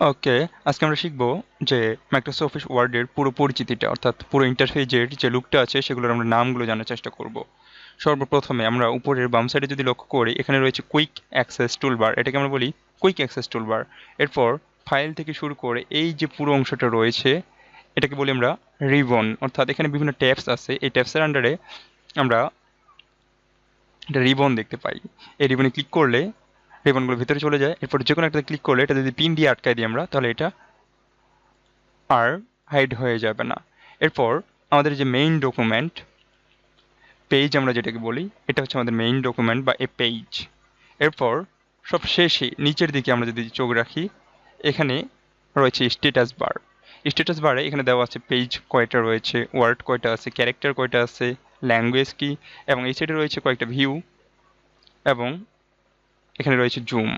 ওকে আজকে আমরা শিখব যে মাইক্রোসফট অফিস ওয়ার্ডের পুরো পরিচিতিটা, অর্থাৎ পুরো ইন্টারফেসের যে লুকটা আছে, সেগুলোর আমরা নামগুলো জানার চেষ্টা করব। সর্বপ্রথমে আমরা উপরের বাম সাইডে যদি লক্ষ্য করি, এখানে রয়েছে কুইক অ্যাক্সেস টুলবার এটাকে আমরা বলি কুইক অ্যাক্সেস টুলবার এরপর ফাইল থেকে শুরু করে এই যে পুরো অংশটা রয়েছে, এটাকে বলি আমরা রিবন অর্থাৎ এখানে বিভিন্ন ট্যাপস আছে। এই ট্যাপসের আন্ডারে আমরা একটা রিবন দেখতে পাই। এই রিবনে ক্লিক করলে রিবনগুলো ভিতরে চলে যায়। এরপর যে কোনো একটা ক্লিক করলে এটা যদি পিন দিয়ে আটকায় দিই আমরা, তাহলে এটা আর হাইড হয়ে যাবে না। এরপর আমাদের যে মেইন ডকুমেন্ট পেজ আমরা যেটাকে বলি, এটা হচ্ছে আমাদের মেইন ডকুমেন্ট বা এ পেজ এরপর সব শেষে নিচের দিকে আমরা যদি চোখ রাখি, এখানে রয়েছে স্ট্যাটাস বার স্ট্যাটাস বারে এখানে দেওয়া আছে পেজ কয়টা রয়েছে ওয়ার্ড কয়টা আছে ক্যারেক্টার কয়টা আছে ল্যাঙ্গুয়েজ কি, এবং এই সাইডে রয়েছে কয়েকটা ভিউ এবং এখানে রয়েছে জুম।